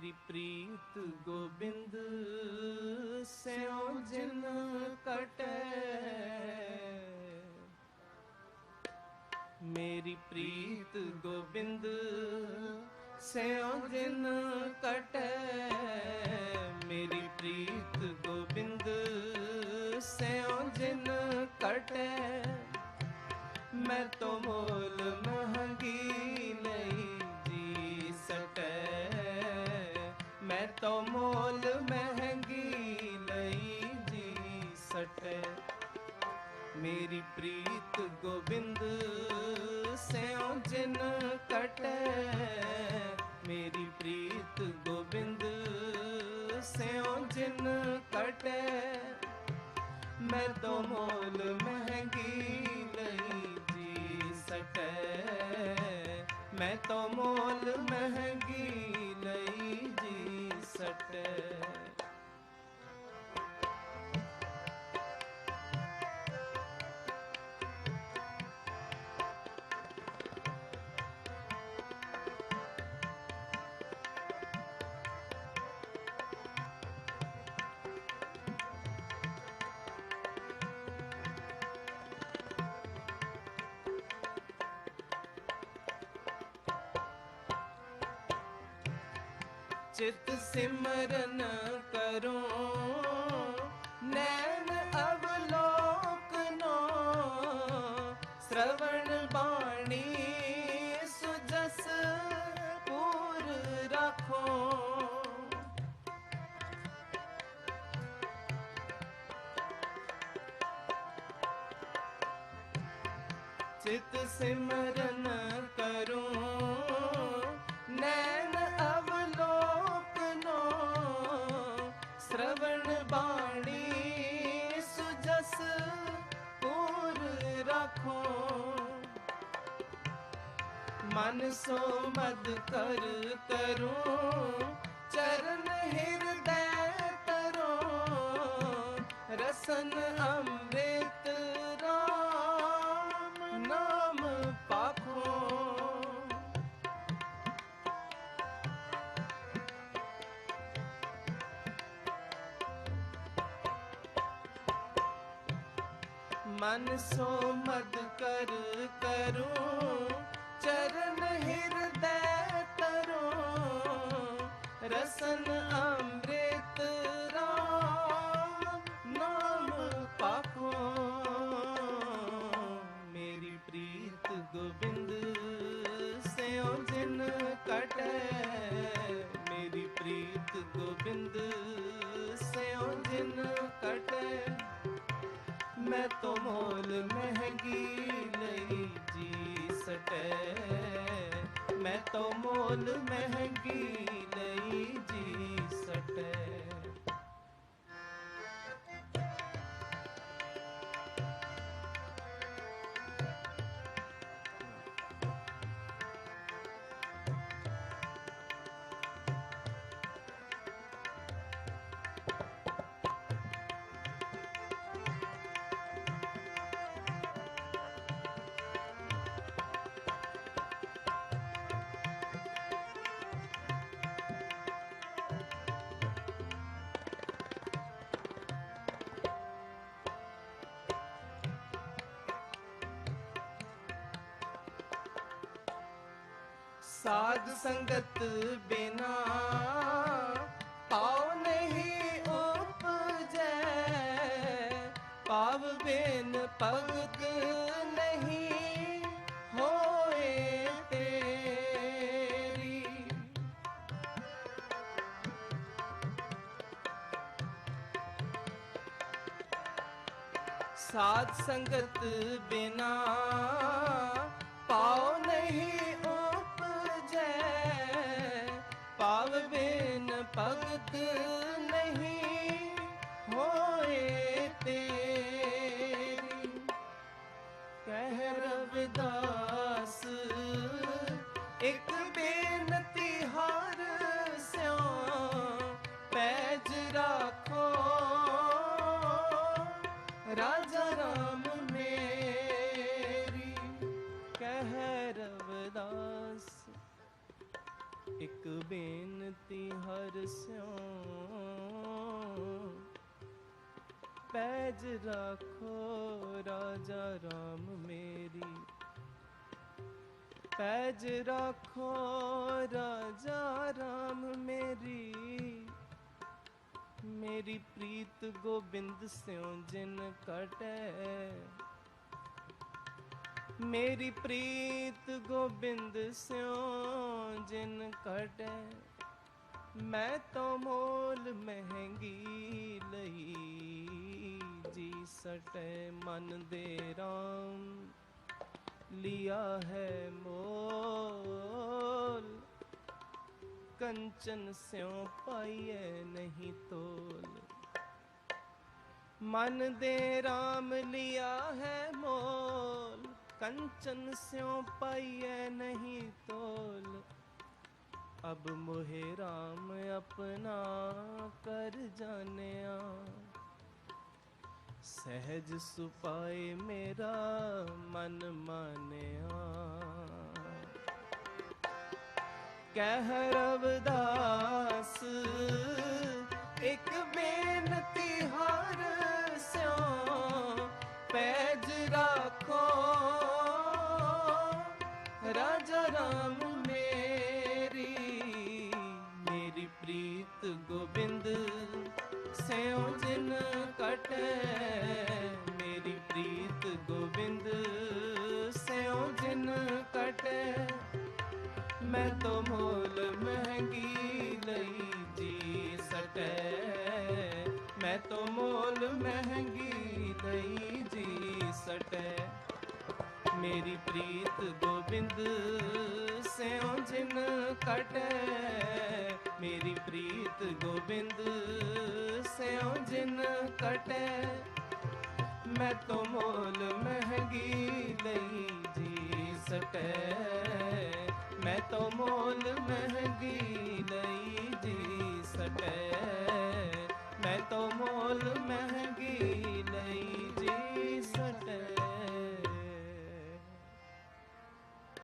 ਮੇਰੀ ਪ੍ਰੀਤ ਗੋਬਿੰਦ, ਸਿਉ ਜਿਨ ਕਟੈ। ਮੇਰੀ ਪ੍ਰੀਤ ਗੋਬਿੰਦ, ਸਿਉ ਜਿਨ ਕਟੈ। ਮੇਰੀ ਪ੍ਰੀਤ ਗੋਬਿੰਦ, ਸਿਉ ਜਿਨ ਕਟੈ। ਮੈਂ ਤੋ ਮੋਲ ਮਹੰਗੀ ਜਿਨ ਕਟੈ ਮੇਰੀ ਪ੍ਰੀਤ ਗੋਬਿੰਦ ਸਿਉ ਜਿਨ ਕਟੈ ਮੈਂ ਤੋ ਮੋਲ ਮਹਿੰਗੀ ਚਿਤ ਸਿਮਰਨ ਕਰੋ। ਨੈਣ ਅਵਲੋਕਨੋ ਸ਼ਰਵਣ ਬਾਣੀ ਸੁਜਸ ਪੂਰ ਰੱਖੋ। ਚਿਤ ਸਿਮਰਨ ਕਰੋ। ਮਨ ਸੋ ਮਦ ਕਰ ਤਰੋ, ਚਰਨ ਹਿਰਦੈ ਤਰੋ, ਰਸਨ ਅੰਮ੍ਰਿਤ ਰਾਮ ਨਾਮ ਪਾਖੋ। ਮਨ ਸੋ ਮਦ ਕਰ ਕਰੋ ਚਰਨ ਹਿਰਦੈ ਤਰੋ ਰਸਨ ਅੰਮ੍ਰਿਤ ਸਾਧ ਸੰਗਤ ਬਿਨਾ ਪਾਉ ਨਹੀਂ ਉਪਜੈ। ਪਾਵ ਬਿਨ ਭਗਤ ਨਹੀਂ ਹੋਏ ਤੇਰੀ। ਸਾਧ ਸੰਗਤ ਬਿਨਾ ਕਹਿ ਰਵਿਦਾਸ ਪੈਜ ਰੱਖੋ ਰਾਜਾ ਰਾਮ ਮੇਰੀ ਪੈਜ ਰੱਖੋ ਰਾਜਾ ਰਾਮ ਮੇਰੀ ਮੇਰੀ ਪ੍ਰੀਤ ਗੋਬਿੰਦ ਸਿਉ ਜਿਨ ਕਟੈ ਮੇਰੀ ਪ੍ਰੀਤ ਗੋਬਿੰਦ ਸਿਉ ਜਿਨ ਕਟੈ ਮੈਂ ਤਾਂ ਮੋਲ ਮਹਿੰਗੀ ਲਈ ਜੀ ਸਟੈ ਮਨ ਦੇ ਰਾਮ ਲਿਆ ਹੈ ਮੋਲ ਕੰਚਨ ਸਿਉ ਪਾਈਐ ਨਹੀਂ ਤੋਲ ਮਨ ਦੇ RAM ਲਿਆ ਹੈ ਮੋਲ ਕੰਚਨ ਸਿਉ ਪਾਈਐ ਨਹੀਂ ਤੋਲ ਅਬ ਮੋਹਿ RAM ਆਪਣਾ ਸਹਿਜ ਸੁਪਾਏ ਮੇਰਾ ਮਨ ਮਾਨਿਆ। ਕਹਿ ਰਵਦਾਸ ਮਹਿੰਗੀ ਲਈ ਜੀ ਸਟੈ ਮੈਂ ਤੋ ਮੋਲ ਮਹਿੰਗੀ ਲਈ ਜੀ ਸਟੈ ਮੇਰੀ ਪ੍ਰੀਤ ਗੋਬਿੰਦ ਸਿਉ ਜਿਨ ਕਟੈ। ਮੇਰੀ ਪ੍ਰੀਤ ਗੋਬਿੰਦ ਸਿਉ ਜਿਨ ਕਟੈ। ਮੈਂ ਤੋ ਮੋਲ ਮਹਿੰਗੀ ਲਈ ਜੀ ਸਟੈ ਮੈਂ ਤੋ ਮੋਲ ਮਹਿੰਗੀ ਨਹੀਂ ਜੀ ਸਟੈ ਮੈਂ ਤੋ ਮੋਲ ਮਹਿੰਗੀ